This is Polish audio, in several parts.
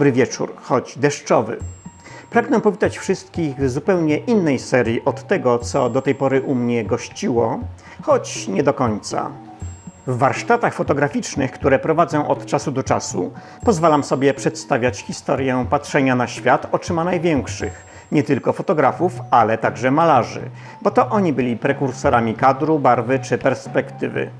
Dobry wieczór, choć deszczowy. Pragnę powitać wszystkich w zupełnie innej serii od tego, co do tej pory u mnie gościło, choć nie do końca. W warsztatach fotograficznych, które prowadzę od czasu do czasu, pozwalam sobie przedstawiać historię patrzenia na świat oczyma największych, nie tylko fotografów, ale także malarzy, bo to oni byli prekursorami kadru, barwy czy perspektywy.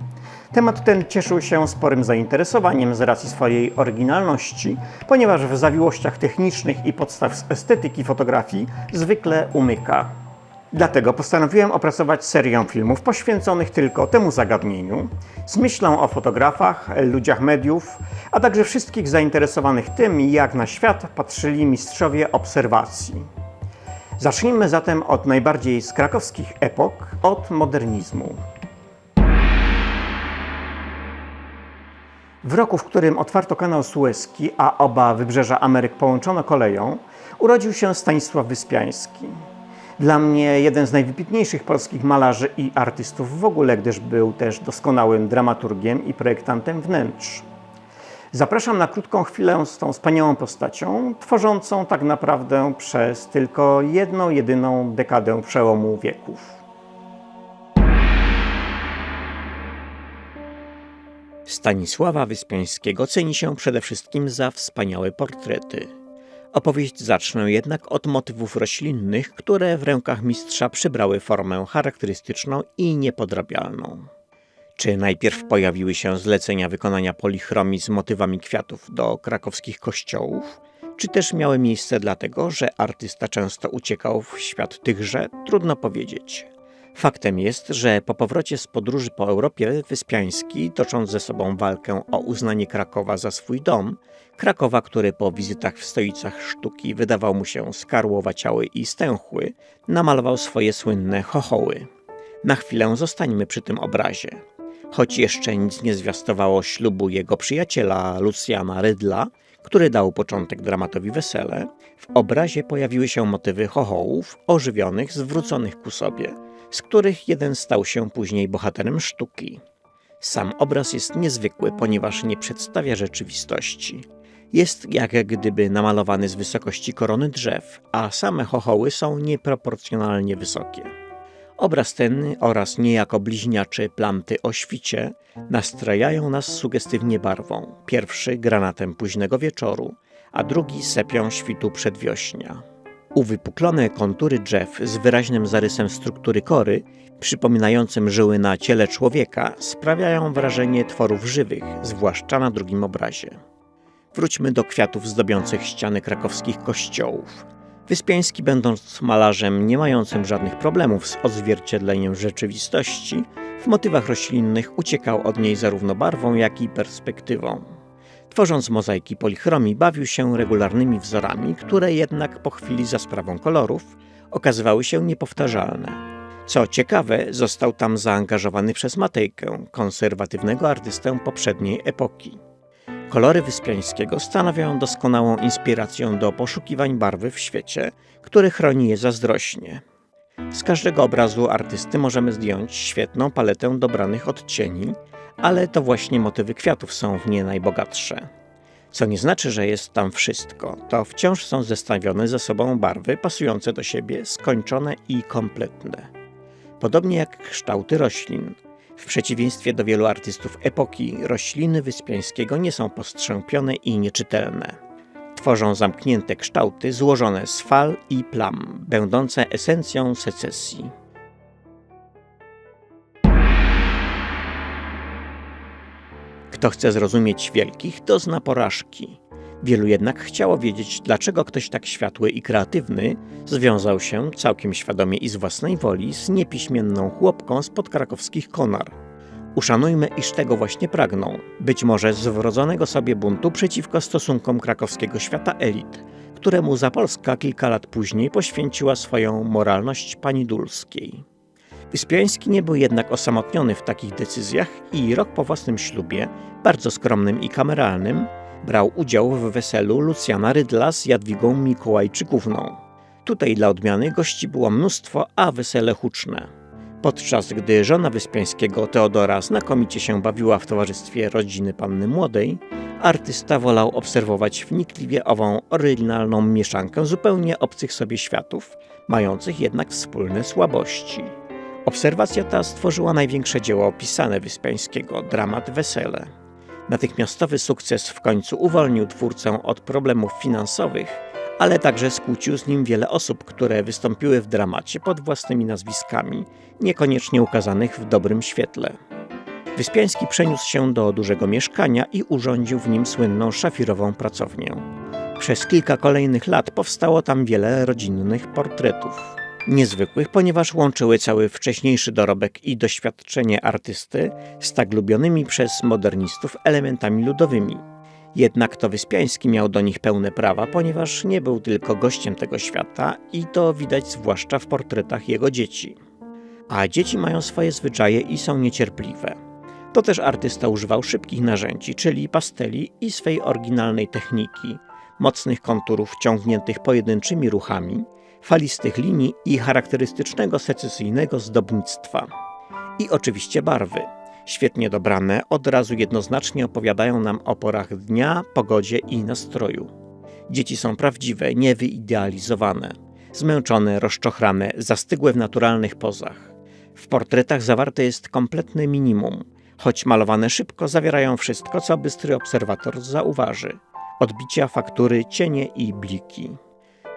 Temat ten cieszył się sporym zainteresowaniem z racji swojej oryginalności, ponieważ w zawiłościach technicznych i podstaw estetyki fotografii zwykle umyka. Dlatego postanowiłem opracować serię filmów poświęconych tylko temu zagadnieniu, z myślą o fotografach, ludziach mediów, a także wszystkich zainteresowanych tym, jak na świat patrzyli mistrzowie obserwacji. Zacznijmy zatem od najbardziej z krakowskich epok, od modernizmu. W roku, w którym otwarto kanał Suezki, a oba wybrzeża Ameryk połączono koleją, urodził się Stanisław Wyspiański. Dla mnie jeden z najwybitniejszych polskich malarzy i artystów w ogóle, gdyż był też doskonałym dramaturgiem i projektantem wnętrz. Zapraszam na krótką chwilę z tą wspaniałą postacią, tworzącą tak naprawdę przez tylko jedną, jedyną dekadę przełomu wieków. Stanisława Wyspiańskiego ceni się przede wszystkim za wspaniałe portrety. Opowieść zacznę jednak od motywów roślinnych, które w rękach mistrza przybrały formę charakterystyczną i niepodrabialną. Czy najpierw pojawiły się zlecenia wykonania polichromii z motywami kwiatów do krakowskich kościołów, czy też miały miejsce dlatego, że artysta często uciekał w świat tychże, trudno powiedzieć. Faktem jest, że po powrocie z podróży po Europie Wyspiański, tocząc ze sobą walkę o uznanie Krakowa za swój dom, Krakowa, który po wizytach w stolicach sztuki wydawał mu się skarłowaciały i stęchły, namalował swoje słynne chochoły. Na chwilę zostańmy przy tym obrazie. Choć jeszcze nic nie zwiastowało ślubu jego przyjaciela Lucjana Rydla, który dał początek dramatowi Wesele, w obrazie pojawiły się motywy chochołów ożywionych, zwróconych ku sobie, z których jeden stał się później bohaterem sztuki. Sam obraz jest niezwykły, ponieważ nie przedstawia rzeczywistości. Jest jak gdyby namalowany z wysokości korony drzew, a same chochoły są nieproporcjonalnie wysokie. Obraz ten oraz niejako bliźniacze planty o świcie nastrajają nas sugestywnie barwą. Pierwszy granatem późnego wieczoru, a drugi sepią świtu przedwiośnia. Uwypuklone kontury drzew z wyraźnym zarysem struktury kory, przypominającym żyły na ciele człowieka, sprawiają wrażenie tworów żywych, zwłaszcza na drugim obrazie. Wróćmy do kwiatów zdobiących ściany krakowskich kościołów. Wyspiański, będąc malarzem nie mającym żadnych problemów z odzwierciedleniem rzeczywistości, w motywach roślinnych uciekał od niej zarówno barwą, jak i perspektywą. Tworząc mozaiki polichromii, bawił się regularnymi wzorami, które jednak po chwili za sprawą kolorów okazywały się niepowtarzalne. Co ciekawe, został tam zaangażowany przez Matejkę, konserwatywnego artystę poprzedniej epoki. Kolory Wyspiańskiego stanowią doskonałą inspirację do poszukiwań barwy w świecie, który chroni je zazdrośnie. Z każdego obrazu artysty możemy zdjąć świetną paletę dobranych odcieni, ale to właśnie motywy kwiatów są w nie najbogatsze. Co nie znaczy, że jest tam wszystko, to wciąż są zestawione ze sobą barwy pasujące do siebie, skończone i kompletne. Podobnie jak kształty roślin. W przeciwieństwie do wielu artystów epoki, rośliny Wyspiańskiego nie są postrzępione i nieczytelne. Tworzą zamknięte kształty złożone z fal i plam, będące esencją secesji. Kto chce zrozumieć wielkich, to zna porażki. Wielu jednak chciało wiedzieć, dlaczego ktoś tak światły i kreatywny związał się, całkiem świadomie i z własnej woli, z niepiśmienną chłopką spod krakowskich konar. Uszanujmy, iż tego właśnie pragną, być może z wrodzonego sobie buntu przeciwko stosunkom krakowskiego świata elit, któremu Zapolska kilka lat później poświęciła swoją moralność pani Dulskiej. Wyspiański nie był jednak osamotniony w takich decyzjach i rok po własnym ślubie, bardzo skromnym i kameralnym, brał udział w weselu Lucjana Rydla z Jadwigą Mikołajczykówną. Tutaj dla odmiany gości było mnóstwo, a wesele huczne. Podczas gdy żona Wyspiańskiego Teodora znakomicie się bawiła w towarzystwie rodziny panny młodej, artysta wolał obserwować wnikliwie ową oryginalną mieszankę zupełnie obcych sobie światów, mających jednak wspólne słabości. Obserwacja ta stworzyła największe dzieło opisane Wyspiańskiego, dramat Wesele. Natychmiastowy sukces w końcu uwolnił twórcę od problemów finansowych, ale także skłócił z nim wiele osób, które wystąpiły w dramacie pod własnymi nazwiskami, niekoniecznie ukazanych w dobrym świetle. Wyspiański przeniósł się do dużego mieszkania i urządził w nim słynną szafirową pracownię. Przez kilka kolejnych lat powstało tam wiele rodzinnych portretów. Niezwykłych, ponieważ łączyły cały wcześniejszy dorobek i doświadczenie artysty z tak lubionymi przez modernistów elementami ludowymi. Jednak to Wyspiański miał do nich pełne prawa, ponieważ nie był tylko gościem tego świata i to widać zwłaszcza w portretach jego dzieci. A dzieci mają swoje zwyczaje i są niecierpliwe. To też artysta używał szybkich narzędzi, czyli pasteli i swej oryginalnej techniki, mocnych konturów ciągniętych pojedynczymi ruchami, falistych linii i charakterystycznego secesyjnego zdobnictwa. I oczywiście barwy. Świetnie dobrane, od razu jednoznacznie opowiadają nam o porach dnia, pogodzie i nastroju. Dzieci są prawdziwe, niewyidealizowane, zmęczone, rozczochrane, zastygłe w naturalnych pozach. W portretach zawarte jest kompletne minimum, choć malowane szybko zawierają wszystko, co bystry obserwator zauważy. Odbicia, faktury, cienie i bliki.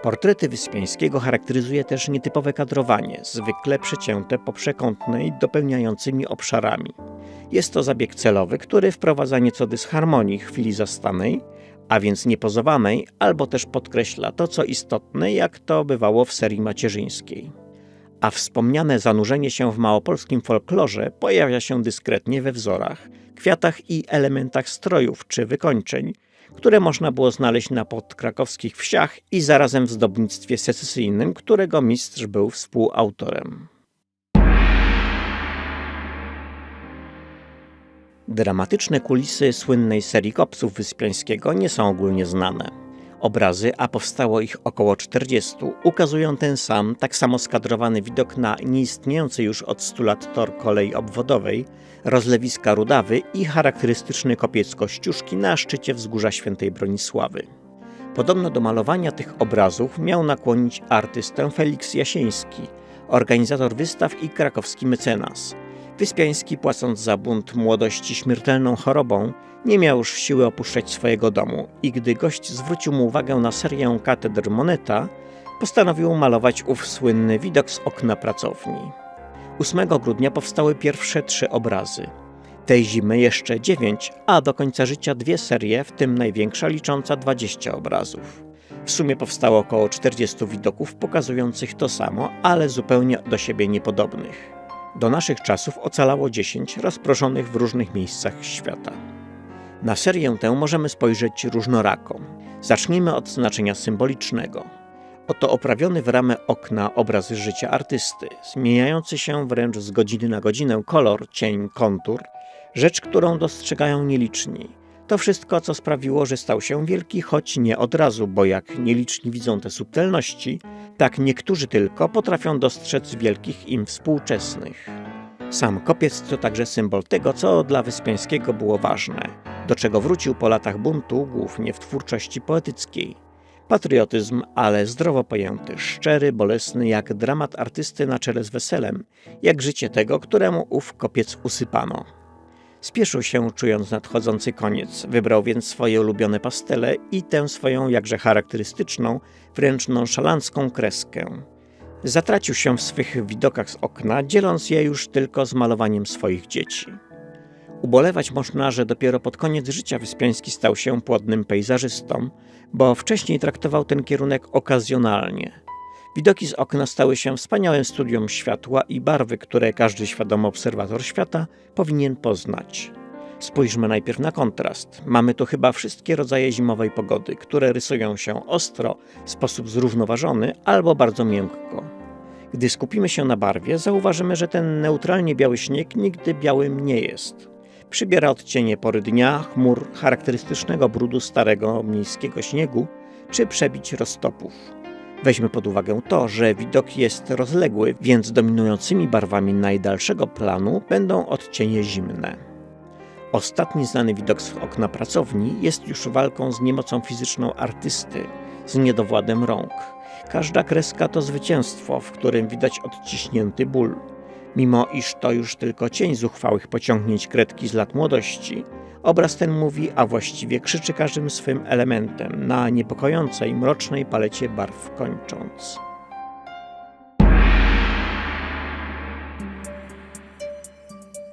Portrety Wyspiańskiego charakteryzuje też nietypowe kadrowanie, zwykle przecięte poprzekątne i dopełniającymi obszarami. Jest to zabieg celowy, który wprowadza nieco dysharmonii chwili zastanej, a więc niepozowanej, albo też podkreśla to, co istotne, jak to bywało w serii macierzyńskiej. A wspomniane zanurzenie się w małopolskim folklorze pojawia się dyskretnie we wzorach, kwiatach i elementach strojów czy wykończeń, które można było znaleźć na podkrakowskich wsiach i zarazem w zdobnictwie secesyjnym, którego mistrz był współautorem. Dramatyczne kulisy słynnej serii kopsów Wyspiańskiego nie są ogólnie znane. Obrazy, a powstało ich około 40, ukazują ten sam, tak samo skadrowany widok na nieistniejący już od 100 lat tor kolei obwodowej, rozlewiska Rudawy i charakterystyczny kopiec Kościuszki na szczycie wzgórza Świętej Bronisławy. Podobno do malowania tych obrazów miał nakłonić artystę Felix Jasieński, organizator wystaw i krakowski mecenas. Wyspiański, płacąc za bunt młodości śmiertelną chorobą, nie miał już siły opuszczać swojego domu i gdy gość zwrócił mu uwagę na serię katedr Moneta, postanowił malować ów słynny widok z okna pracowni. 8 grudnia powstały pierwsze trzy obrazy. Tej zimy jeszcze dziewięć, a do końca życia dwie serie, w tym największa licząca 20 obrazów. W sumie powstało około 40 widoków pokazujących to samo, ale zupełnie do siebie niepodobnych. Do naszych czasów ocalało 10 rozproszonych w różnych miejscach świata. Na serię tę możemy spojrzeć różnorako. Zacznijmy od znaczenia symbolicznego. Oto oprawiony w ramę okna obraz życia artysty, zmieniający się wręcz z godziny na godzinę kolor, cień, kontur, rzecz, którą dostrzegają nieliczni. To wszystko, co sprawiło, że stał się wielki, choć nie od razu, bo jak nieliczni widzą te subtelności, tak niektórzy tylko potrafią dostrzec wielkich im współczesnych. Sam kopiec to także symbol tego, co dla Wyspiańskiego było ważne, do czego wrócił po latach buntu, głównie w twórczości poetyckiej. Patriotyzm, ale zdrowo pojęty, szczery, bolesny, jak dramat artysty na czele z weselem, jak życie tego, któremu ów kopiec usypano. Spieszył się, czując nadchodzący koniec, wybrał więc swoje ulubione pastele i tę swoją jakże charakterystyczną, wręcz nonszalancką kreskę. Zatracił się w swych widokach z okna, dzieląc je już tylko z malowaniem swoich dzieci. Ubolewać można, że dopiero pod koniec życia Wyspiański stał się płodnym pejzażystą, bo wcześniej traktował ten kierunek okazjonalnie. Widoki z okna stały się wspaniałym studium światła i barwy, które każdy świadomy obserwator świata powinien poznać. Spójrzmy najpierw na kontrast. Mamy tu chyba wszystkie rodzaje zimowej pogody, które rysują się ostro, w sposób zrównoważony albo bardzo miękko. Gdy skupimy się na barwie, zauważymy, że ten neutralnie biały śnieg nigdy białym nie jest. Przybiera odcienie pory dnia, chmur, charakterystycznego brudu starego miejskiego śniegu czy przebić roztopów. Weźmy pod uwagę to, że widok jest rozległy, więc dominującymi barwami najdalszego planu będą odcienie zimne. Ostatni znany widok z okna pracowni jest już walką z niemocą fizyczną artysty, z niedowładem rąk. Każda kreska to zwycięstwo, w którym widać odciśnięty ból. Mimo iż to już tylko cień zuchwałych pociągnięć kredki z lat młodości, obraz ten mówi, a właściwie krzyczy każdym swym elementem na niepokojącej, mrocznej palecie barw kończąc.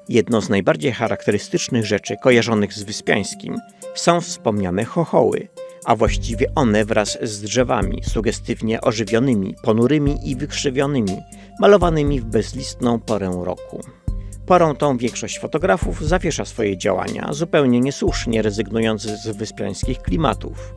Jedną z najbardziej charakterystycznych rzeczy kojarzonych z Wyspiańskim są wspomniane chochoły, a właściwie one wraz z drzewami sugestywnie ożywionymi, ponurymi i wykrzywionymi, malowanymi w bezlistną porę roku. Porą tą większość fotografów zawiesza swoje działania, zupełnie niesłusznie rezygnując z wyspiańskich klimatów.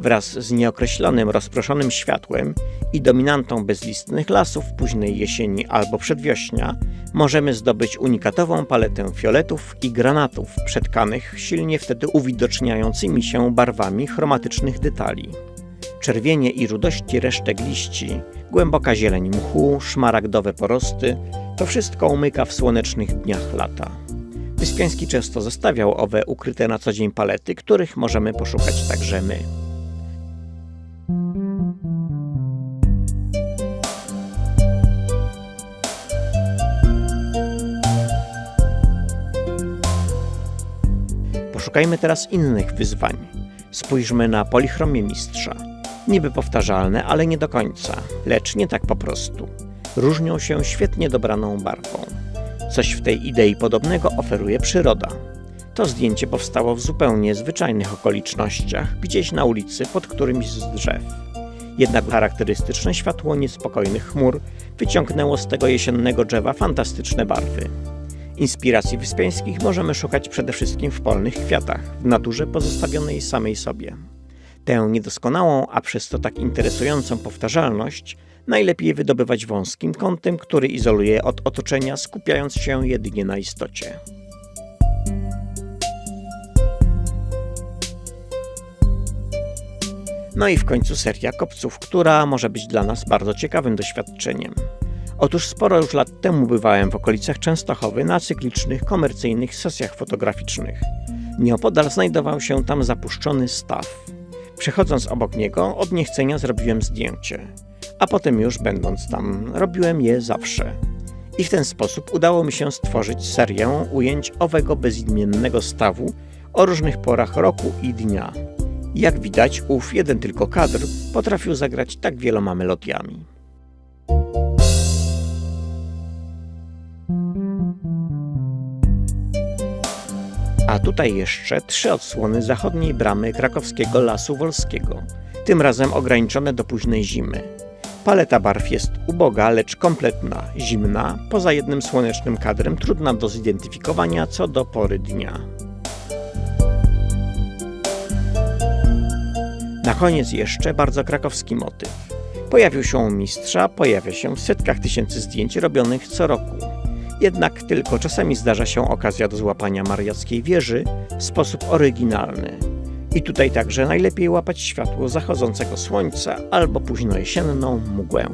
Wraz z nieokreślonym, rozproszonym światłem i dominantą bezlistnych lasów późnej jesieni albo przedwiośnia możemy zdobyć unikatową paletę fioletów i granatów przetkanych silnie wtedy uwidoczniającymi się barwami chromatycznych detali. Czerwienie i rudości resztek liści, głęboka zieleń mchu, szmaragdowe porosty to wszystko umyka w słonecznych dniach lata. Wyspiański często zostawiał owe ukryte na co dzień palety, których możemy poszukać także my. Poszukajmy teraz innych wyzwań. Spójrzmy na polichromię mistrza. Niby powtarzalne, ale nie do końca, lecz nie tak po prostu. Różnią się świetnie dobraną barwą. Coś w tej idei podobnego oferuje przyroda. To zdjęcie powstało w zupełnie zwyczajnych okolicznościach, gdzieś na ulicy pod którymś z drzew. Jednak charakterystyczne światło niespokojnych chmur wyciągnęło z tego jesiennego drzewa fantastyczne barwy. Inspiracji wyspiańskich możemy szukać przede wszystkim w polnych kwiatach, w naturze pozostawionej samej sobie. Tę niedoskonałą, a przez to tak interesującą powtarzalność najlepiej wydobywać wąskim kątem, który izoluje od otoczenia, skupiając się jedynie na istocie. No i w końcu seria kopców, która może być dla nas bardzo ciekawym doświadczeniem. Otóż sporo już lat temu bywałem w okolicach Częstochowy na cyklicznych, komercyjnych sesjach fotograficznych. Nieopodal znajdował się tam zapuszczony staw. Przechodząc obok niego, od niechcenia zrobiłem zdjęcie, a potem już będąc tam, robiłem je zawsze. I w ten sposób udało mi się stworzyć serię ujęć owego bezimiennego stawu o różnych porach roku i dnia. Jak widać, ów jeden tylko kadr potrafił zagrać tak wieloma melodiami. A tutaj jeszcze trzy odsłony zachodniej bramy krakowskiego Lasu Wolskiego, tym razem ograniczone do późnej zimy. Paleta barw jest uboga, lecz kompletna, zimna, poza jednym słonecznym kadrem trudna do zidentyfikowania co do pory dnia. Na koniec jeszcze bardzo krakowski motyw. Pojawił się u mistrza, pojawia się w setkach tysięcy zdjęć robionych co roku. Jednak tylko czasami zdarza się okazja do złapania mariackiej wieży w sposób oryginalny. I tutaj także najlepiej łapać światło zachodzącego słońca albo późno jesienną mgłę.